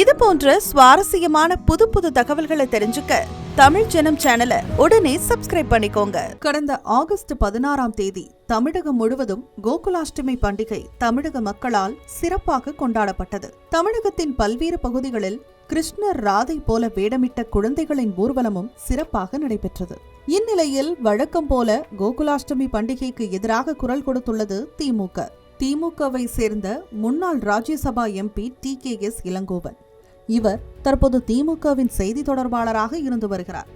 இது போன்ற சுவாரஸ்யமான புது புது தகவல்களை தெரிஞ்சுக்க தமிழ் ஜனம் சேனலை உடனே சப்ஸ்கிரைப் பண்ணிக்கோங்க. கடந்த ஆகஸ்ட் பதினாறாம் தேதி தமிழகம் முழுவதும் கோகுலாஷ்டமி பண்டிகை தமிழக மக்களால் சிறப்பாக கொண்டாடப்பட்டது. தமிழகத்தின் பல்வேறு பகுதிகளில் கிருஷ்ணர் ராதை போல வேடமிட்ட குழந்தைகளின் ஊர்வலமும் சிறப்பாக நடைபெற்றது. இந்நிலையில் வழக்கம் போல கோகுலாஷ்டமி பண்டிகைக்கு எதிராக குரல் கொடுத்துள்ளது திமுக. திமுகவை சேர்ந்த முன்னாள் Rajya Sabha MP T K S Elangovan. இவர் தற்போது திமுகவின் செய்தி தொடர்பாளராக இருந்து வருகிறார்.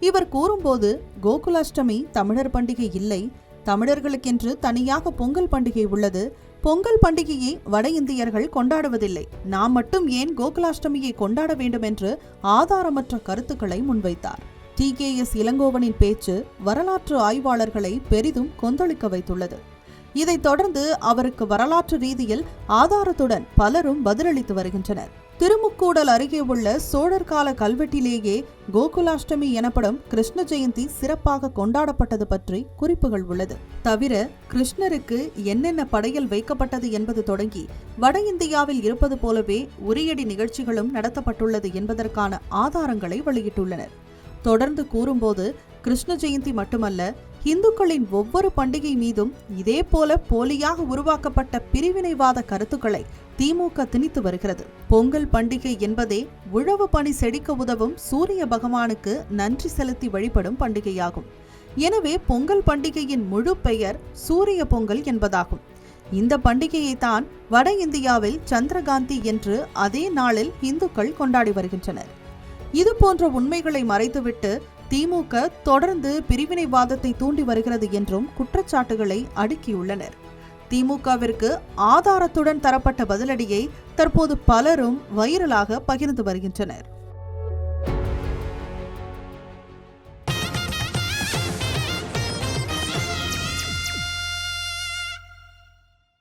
இவர் கூறும்போது கோகுலாஷ்டமி தமிழர் பண்டிகை இல்லை தமிழர்களுக்கென்று தனியாக பொங்கல் பண்டிகை உள்ளது பொங்கல் பண்டிகையை வட இந்தியர்கள் கொண்டாடுவதில்லை. நாம் மட்டும் ஏன் கோகுலாஷ்டமியை கொண்டாட வேண்டும் என்று ஆதாரமற்ற கருத்துக்களை முன்வைத்தார். டி. கே. எஸ். இளங்கோவனின் பேச்சு வரலாற்று ஆய்வாளர்களை பெரிதும் கொந்தளிக்க வைத்துள்ளது. இதைத் தொடர்ந்து அவருக்கு வரலாற்று ரீதியில் ஆதாரத்துடன் பலரும் பதிலளித்து வருகின்றனர். திருமுக்கூடல் அருகே உள்ள சோழர் கால கல்வெட்டிலேயே கோகுலாஷ்டமி எனப்படும் கிருஷ்ண ஜெயந்தி சிறப்பாக கொண்டாடப்பட்டது பற்றி குறிப்புகள் உள்ளது. தவிர கிருஷ்ணருக்கு என்னென்ன படையல் வைக்கப்பட்டது என்பது தொடங்கி வட இந்தியாவில் இருப்பது போலவே உரியடி நிகழ்ச்சிகளும் நடத்தப்பட்டுள்ளது என்பதற்கான ஆதாரங்களை வெளியிட்டுள்ளனர். தொடர்ந்து கூறும்போது கிருஷ்ண ஜெயந்தி மட்டுமல்ல இந்துக்களின் ஒவ்வொரு பண்டிகை மீதும் இதே போல போலியாக உருவாக்கப்பட்ட பிரிவினைவாத கருத்துக்களை திமுக திணித்து வருகிறது. பொங்கல் பண்டிகை என்பதே உழவு பணி செழிக்க உதவும் சூரிய பகவானுக்கு நன்றி செலுத்தி வழிபடும் பண்டிகையாகும். எனவே பொங்கல் பண்டிகையின் முழு பெயர் சூரிய பொங்கல் என்பதாகும். இந்த பண்டிகையை தான் வட இந்தியாவில் சந்திரகாந்தி என்று அதே நாளில் இந்துக்கள் கொண்டாடி வருகின்றனர். இது போன்ற உண்மைகளை மறைத்துவிட்டு திமுக தொடர்ந்து பிரிவினைவாதத்தை தூண்டி வருகிறது என்றும் குற்றச்சாட்டுகளை அடுக்கியுள்ளனர். திமுகவிற்கு ஆதாரத்துடன் தரப்பட்ட பதிலடியை தற்போது பலரும் வைரலாக பகிர்ந்து வருகின்றனர்.